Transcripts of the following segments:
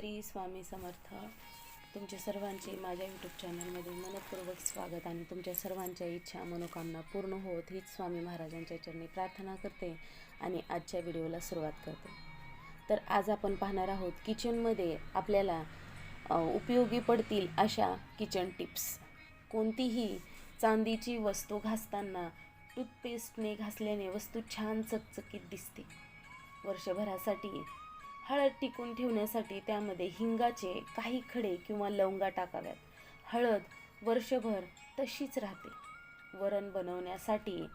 श्री स्वामी समर्थ. तुमच्या सर्वांचे माझ्या यूट्यूब चॅनलमध्ये मनपूर्वक स्वागत आणि तुमच्या सर्वांच्या इच्छा मनोकामना पूर्ण होत हीच स्वामी महाराजांच्या चरणी प्रार्थना करते आणि आजच्या व्हिडिओला सुरुवात करते. तर आज आपण पाहणार आहोत किचनमध्ये आपल्याला उपयोगी पडतील अशा किचन टिप्स. कोणतीही चांदीची वस्तू घासताना टूथपेस्टने घासल्याने वस्तू छान चकचकीत दिसते. वर्षभरासाठी हळद टिकून ठेवण्यासाठी त्यामध्ये हिंगाचे काही खडे किंवा लवंगा टाकाव्यात. हळद वर्षभर तशीच राहते. वरण बनवण्यासाठी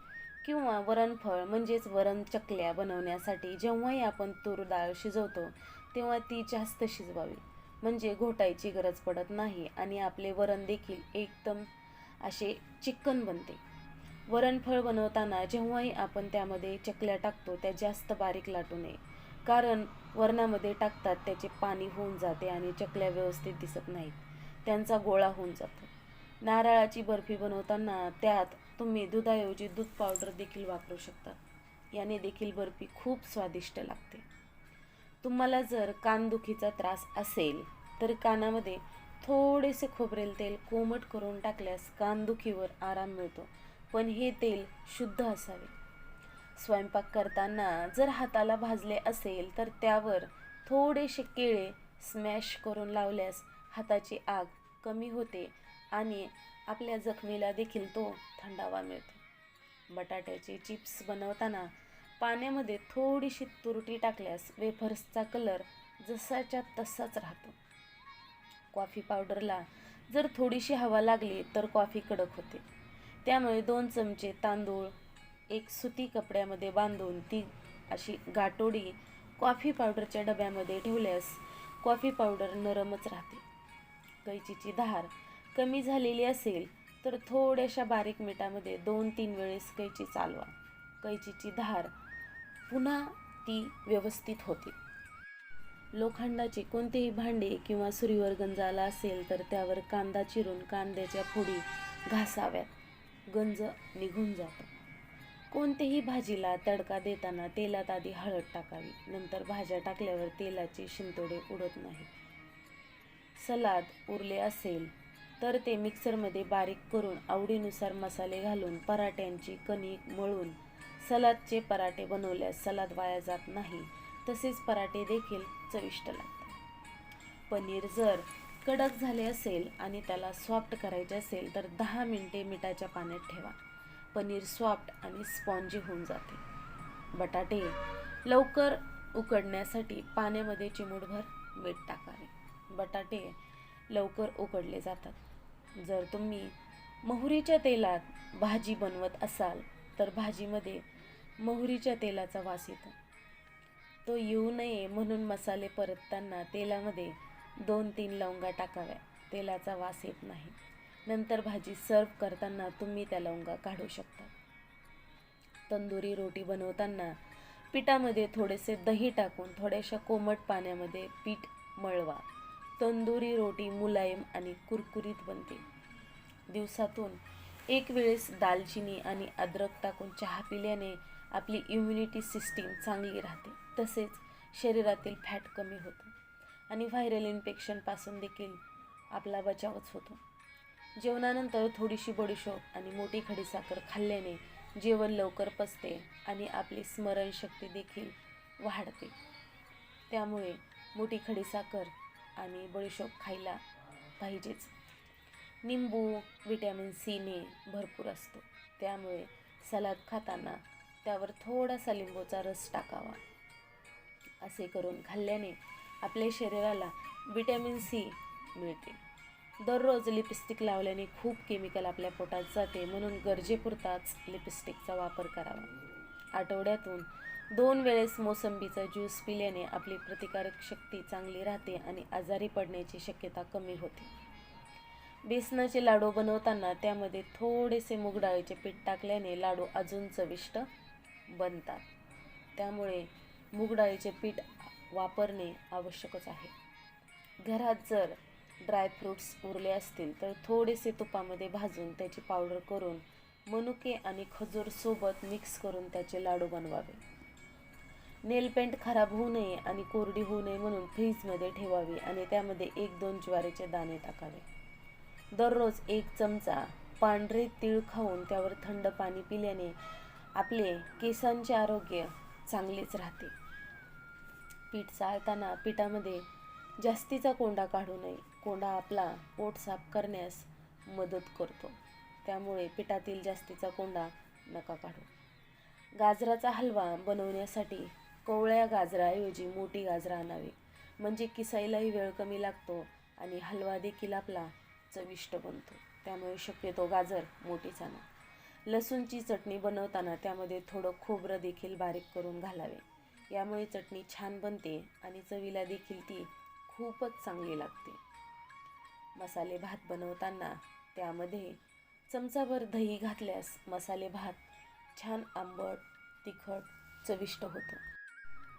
किंवा वरणफळ म्हणजेच वरण चकल्या बनवण्यासाठी जेव्हाही आपण तूर डाळ शिजवतो तेव्हा ती जास्त शिजवावी. म्हणजे घोटायची गरज पडत नाही आणि आपले वरण देखील एकदम असे चिकन बनते. वरणफळ बनवताना जेव्हाही आपण त्यामध्ये चकल्या टाकतो त्या जास्त बारीक लाटू नये. कारण वरणामध्ये टाकतात त्याचे पाणी होऊन जाते आणि चकल्या व्यवस्थित दिसत नाहीत. त्यांचा गोळा होऊन जातो. नारळाची बर्फी बनवताना त्यात तुम्ही दुधाऐवजी दूध पावडर देखील वापरू शकता. याने देखील बर्फी खूप स्वादिष्ट लागते. तुम्हाला जर कानदुखीचा त्रास असेल तर कानामध्ये थोडेसे खोबरेल तेल कोमट करून टाकल्यास कानदुखीवर आराम मिळतो. पण हे तेल शुद्ध असावे. स्वयंपाक करताना जर हाताला भाजले असेल तर त्यावर थोडेसे केळे स्मॅश करून लावल्यास हाताची आग कमी होते आणि आपल्या जखमेला देखील तो थंडावा मिळतो. बटाट्याचे चिप्स बनवताना पाण्यामध्ये थोडीशी तुरटी टाकल्यास वेफर्सचा कलर जसाच्या तसाच राहतो. कॉफी पावडरला जर थोडीशी हवा लागली तर कॉफी कडक होते. त्यामुळे दोन चमचे तांदूळ एक सुती कपड्यामध्ये बांधून ती अशी गाठोडी कॉफी पावडरच्या डब्यामध्ये ठेवल्यास कॉफी पावडर नरमच राहते. कैचीची धार कमी झालेली असेल तर थोड्याशा बारीक मिठामध्ये दोन तीन वेळेस कैची चालवा. कैचीची धार पुन्हा ती व्यवस्थित होते. लोखंडाचे कोणतेही भांडे किंवा सुरीवर गंज आला असेल तर त्यावर कांदा चिरून कांद्याच्या फोडी घासाव्यात. गंज निघून जातो. कोणतेही भाजीला तडका देताना तेलात आधी हळद टाकावी. नंतर भाज्या टाकल्यावर तेलाचे शिंतोडे उडत नाही. सलाद उरले असेल तर ते मिक्सरमध्ये बारीक करून आवडीनुसार मसाले घालून पराठ्यांची कणिक मळून सलादचे पराठे बनवल्यास सलाद वाया जात नाही तसेच पराठे देखील चविष्ट लागतात. पनीर जर कडक झाले असेल आणि त्याला सॉफ्ट करायचे असेल तर दहा मिनटे मिठाच्या पाण्यात ठेवा. पनीर सॉफ्ट आणि स्पॉन्जी होऊन जाते. बटाटे लवकर उकडण्यासाठी पाण्यामध्ये चिमूटभर मीठ टाकावे. बटाटे लवकर उकडले जातात. जर तुम्ही मोहरीच्या तेलात भाजी बनवत असाल तर भाजीमध्ये मोहरीच्या तेलाचा वास येतो. तो येऊ नये म्हणून मसाले परतताना तेलामध्ये दोन तीन लवंगा टाकाव्या. तेलाचा वास येत नाही. नंतर भाजी सर्व करताना तुम्ही त्या लवंगा काढू शकता. तंदुरी रोटी बनवताना पिठामध्ये थोडेसे दही टाकून थोड्याशा कोमट पाण्यामध्ये पीठ मळवा. तंदुरी रोटी मुलायम आणि कुरकुरीत बनते. दिवसातून एक वेळेस दालचिनी आणि अद्रक टाकून चहा पिल्याने आपली इम्युनिटी सिस्टीम चांगली राहते. तसेच शरीरातील फॅट कमी होतो. आणि व्हायरल इन्फेक्शनपासून देखील आपला बचावच होतो. जेवणानंतर थोडीशी बडीशोप आणि मोठी खडीसाखर खाल्ल्याने जेवण लवकर पचते आणि आपली स्मरणशक्ती देखील वाढते. त्यामुळे मोठी खडीसाखर आणि बडीशोप खायला पाहिजेच. निंबू विटॅमिन सीने भरपूर असतो. त्यामुळे सलाद खाताना त्यावर थोडासा लिंबूचा रस टाकावा. असे करून खाल्ल्याने आपल्या शरीराला विटॅमिन सी मिळते. दररोज लिपस्टिक लावल्याने खूप केमिकल आपल्या पोटात जाते म्हणून गरजेपुरताच लिपस्टिकचा वापर करावा. आठवड्यातून दोन वेळेस मोसंबीचा ज्यूस पिल्याने आपली प्रतिकारक शक्ती चांगली राहते आणि आजारी पडण्याची शक्यता कमी होते. बेसनाचे लाडू बनवताना त्यामध्ये थोडेसे मुगडाळीचे पीठ टाकल्याने लाडू अजून चविष्ट बनतात. त्यामुळे मुगडाळीचे पीठ वापरणे आवश्यकच आहे. घरात जर ड्रायफ्रूट्स उरले असतील तर थोडेसे तुपामध्ये भाजून त्याची पावडर करून मनुके आणि खजूरसोबत मिक्स करून त्याचे लाडू बनवावे. नेल पेंट खराब होऊ नये आणि कोरडी होऊ नये म्हणून फ्रीजमध्ये ठेवावी आणि त्यामध्ये एक दोन ज्वारीचे दाणे टाकावे. दररोज एक चमचा पांढरे तीळ खाऊन त्यावर थंड पाणी पिल्याने आपले केसांचे आरोग्य चांगलेच राहते. पीठ चाळताना पिठामध्ये जास्तीचा कोंडा काढू नये. कोंडा आपला पोट साफ करण्यास मदत करतो. त्यामुळे पिठातील जास्तीचा कोंडा नका काढू. गाजराचा हलवा बनवण्यासाठी कोवळ्या गाजराऐवजी मोठी गाजरं आणावी. म्हणजे किसायलाही वेळ कमी लागतो आणि हलवा देखील आपला चविष्ट बनतो. त्यामुळे शक्यतो गाजर मोठीच आणा. लसूणची चटणी बनवताना त्यामध्ये थोडं खोबरं देखील बारीक करून घालावे. यामुळे चटणी छान बनते आणि चवीला देखील ती खूपच चांगली लागते. मसाले भात बनवताना त्यामध्ये चमचाभर दही घातल्यास मसाले भात छान आंबट तिखट चविष्ट होतं.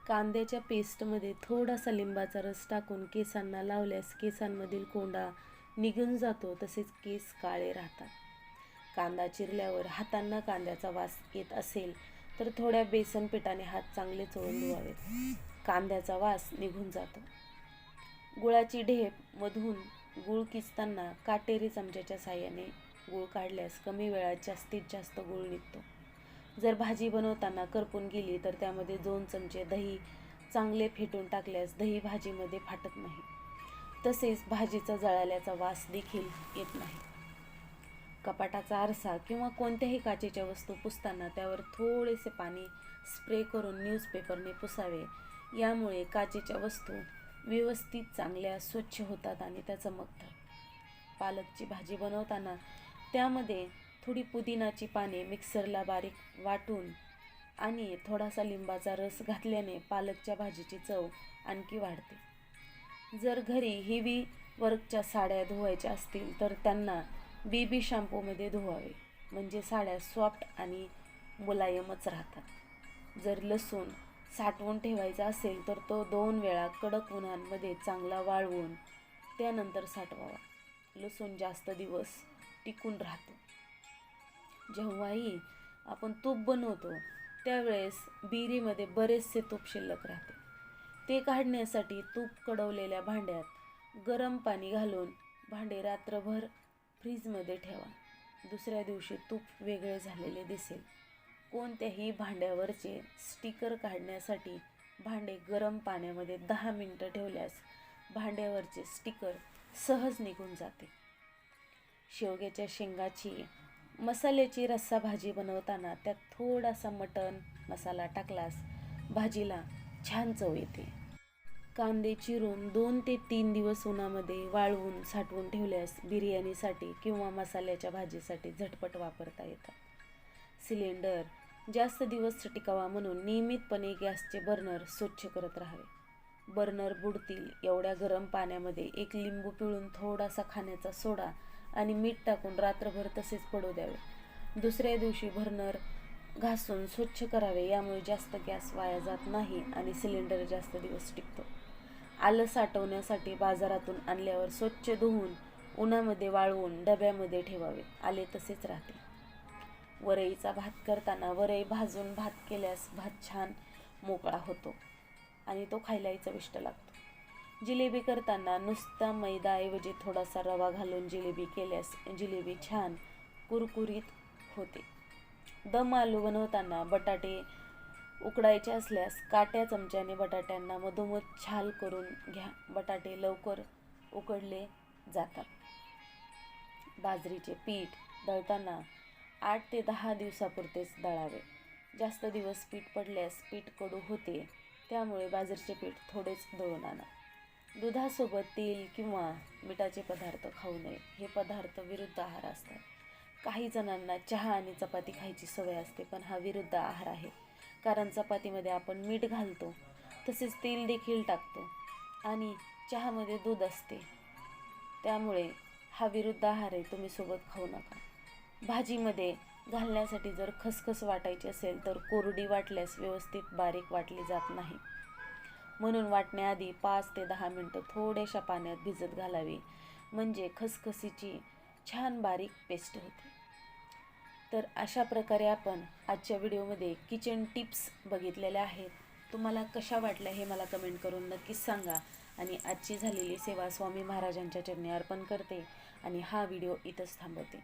कांद्याच्या पेस्टमध्ये थोडासा लिंबाचा रस टाकून केसांना लावल्यास केसांमधील कोंडा निघून जातो तसेच केस काळे राहतात. कांदा चिरल्यावर हातांना कांद्याचा वास येत असेल तर थोड्या बेसन पिठाने हात चांगले चोळून धुवावेत. कांद्याचा वास निघून जातो. गुळाची ढेप मधून गूळ किसताना काटेरी चमच्याच्या साह्याने गूळ काढल्यास कमी वेळात जास्तीत जास्त गूळ निघतो. जर भाजी बनवताना करपून गेली तर त्यामध्ये दोन चमचे दही चांगले फेटून टाकल्यास दही भाजीमध्ये फाटत नाही. तसेच भाजीचा जळाल्याचा वास देखील येत नाही. कपाटाचा आरसा किंवा कोणत्याही काचेच्या वस्तू पुसताना त्यावर थोडेसे पाणी स्प्रे करून न्यूजपेपरने पुसावे. यामुळे काचेच्या वस्तू व्यवस्थित चांगल्या स्वच्छ होतात आणि त्या चमकतात. पालकची भाजी बनवताना त्यामध्ये थोडी पुदिनाची पाने मिक्सरला बारीक वाटून आणि थोडासा लिंबाचा रस घातल्याने पालकच्या भाजीची चव आणखी वाढते. जर घरी हेवी वर्कच्या साड्या धुवायच्या असतील तर त्यांना बेबी शॅम्पूमध्ये धुवावे. म्हणजे साड्या सॉफ्ट आणि मुलायमच राहतात. जर लसूण साठवून ठेवायचा असेल तर तो दोन वेळा कडक उन्हांमध्ये चांगला वाळवून त्यानंतर साठवावा. लसूण जास्त दिवस टिकून राहतो. जेव्हाही आपण तूप बनवतो त्यावेळेस बिरीमध्ये बरेचसे तूप शिल्लक राहते. ते काढण्यासाठी तूप कडवलेल्या भांड्यात गरम पाणी घालून भांडे रात्रभर फ्रीजमध्ये ठेवा. दुसऱ्या दिवशी तूप वेगळे झालेले दिसेल. कोणत्याही भांड्यावरचे स्टिकर काढण्यासाठी भांडे गरम पाण्यामध्ये दहा मिनटं ठेवल्यास भांड्यावरचे स्टिकर सहज निघून जाते. शेवग्याच्या शेंगाची मसाल्याची रस्सा भाजी बनवताना त्यात थोडासा मटण मसाला टाकलास भाजीला छान चव येते. कांदे चिरून दोन ते तीन दिवस उन्हामध्ये वाळवून साठवून ठेवल्यास बिर्याणीसाठी किंवा मसाल्याच्या भाजीसाठी झटपट वापरता येतात. सिलेंडर जास्त दिवस टिकावा म्हणून नियमितपणे गॅसचे बर्नर स्वच्छ करत राहावे. बर्नर बुडतील एवढ्या गरम पाण्यामध्ये एक लिंबू पिळून थोडासा खाण्याचा सोडा आणि मीठ टाकून रात्रभर तसेच पडू द्यावे. दुसऱ्या दिवशी बर्नर घासून स्वच्छ करावे यामुळे जास्त गॅस वाया जात नाही आणि सिलेंडर जास्त दिवस टिकतो. आलं साठवण्यासाठी बाजारातून आणल्यावर स्वच्छ धुवून उन्हामध्ये वाळवून डब्यामध्ये ठेवावे. आले तसेच राहते वरईचा भात करताना वरई भाजून भात केल्यास भात छान मोकळा होतो आणि तो खायलाही चविष्ट लागतो. जिलेबी करताना नुसता मैदाऐवजी थोडासा रवा घालून जिलेबी केल्यास जिलेबी छान कुरकुरीत होते. दम आलू बनवताना बटाटे उकडायचे असल्यास काट्या चमच्याने बटाट्यांना मधोमध छाल करून घ्या. बटाटे लवकर उकडले जातात. बाजरीचे पीठ दळताना आठ ते दहा दिवसापुरतेच दळावे. जास्त दिवस पीठ पडल्यास पीठ कडू होते त्यामुळे बाजरीचे पीठ थोडेच दळून आणा. दुधासोबत तेल किंवा मिठाचे पदार्थ खाऊ नये हे पदार्थ विरुद्ध आहार असतात. काही जणांना चहा आणि चपाती खायची सवय असते पण हा विरुद्ध आहार आहे. कारण चपातीमध्ये आपण मीठ घालतो तसेच तेल देखील टाकतो आणि चहामध्ये दूध असते. त्यामुळे हा विरुद्ध आहार आहे तुम्ही सोबत खाऊ नका. भाजीमध्ये घालण्यासाठी जर खसखस वाटायची असेल तर कोरडी वाटल्यास व्यवस्थित बारीक वाटली जात नाही. म्हणून वाटण्याआधी पाच ते दहा मिनटं थोड्याशा पाण्यात भिजत घालावी. म्हणजे खसखसीची छान बारीक पेस्ट होते. तर अशा प्रकारे आपण आजच्या व्हिडिओमध्ये किचन टिप्स बघितलेल्या आहेत. तुम्हाला कशा वाटल्या हे मला कमेंट करून नक्कीच सांगा. आणि आजची झालेली सेवा स्वामी महाराजांच्या चरणी अर्पण करते. आणि हा व्हिडिओ इथंच थांबवते.